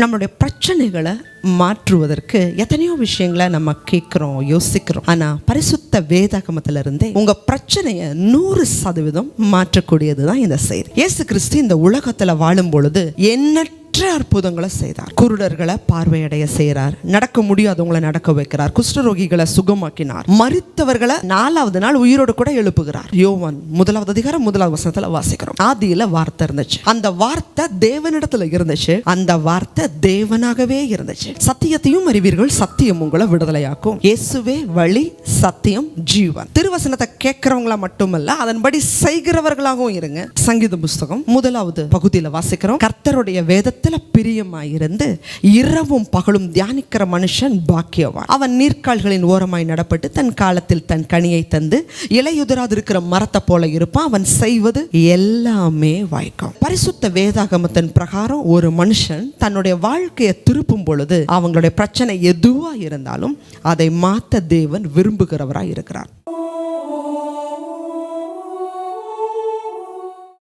நம்மளுடைய பிரச்சனைகளை மாற்றுவதற்கு எத்தனையோ விஷயங்களை நம்ம கேட்குறோம் யோசிக்கிறோம். ஆனா பரிசுத்த வேதாகமத்துல இருந்தே உங்க பிரச்சனையை நூறு சதவீதம் மாற்றக்கூடியது தான் இந்த செய்தி இயேசு கிறிஸ்து இந்த உலகத்துல வாழும் பொழுது எண்ணற்ற அற்புதங்களை செய்தார். குருடர்களை பார்வையடைய செய்கிறார். நடக்க முடியாதவங்களை நடக்க வைக்கிறார். குஷ்டரோகிகளை சுகமாக்கினார். மறித்தவர்களை நாலாவது நாள் உயிரோடு கூட எழுப்புகிறார். யோவான் முதலாவது அதிகாரம் முதலாவது வசனத்துல வாசிக்கிறோம். ஆதியில வார்த்தை இருந்துச்சு. அந்த வார்த்தை தேவனிடத்துல இருந்துச்சு. அந்த வார்த்தை தேவனாகவே இருந்துச்சு. சத்தியத்தையும் அறிவீர்கள் சத்தியம் உங்களை விடுதலையாக்கும். இயேசுவே வழி சத்தியம் ஜீவன். திருவசனத்தை கேட்கிறவங்களா மட்டுமல்ல அதன்படி செய்கிறவர்களாகவும் இருங்க. சங்கீத புஸ்தகம் முதலாவது பகுதியில வாசிக்கிறோம். கர்த்தருடைய வேதத்தை வேதத்துல பிரியமாயிருந்து இரவும் பகலும் தியானிக்கிற மனுஷன் பாக்கியவான். அவன் நீர்க்கால்களின் ஓரமாய் நடப்பட்டு தன் காலத்தில் தன் கனியை தந்து இலையுதிராது இருக்கிற மரத்தை போல இருப்பான். அவன் செய்வது எல்லாமே வாய்க்கும் பரிசுத்த வேதாகமத்தின் பிரகாரம் ஒரு மனுஷன் தன்னுடைய வாழ்க்கையை திருப்பும் பொழுது அவங்களுடைய பிரச்சனை எதுவா இருந்தாலும் அதை மாத்த தேவன் விரும்புகிறவராய் இருக்கிறார்.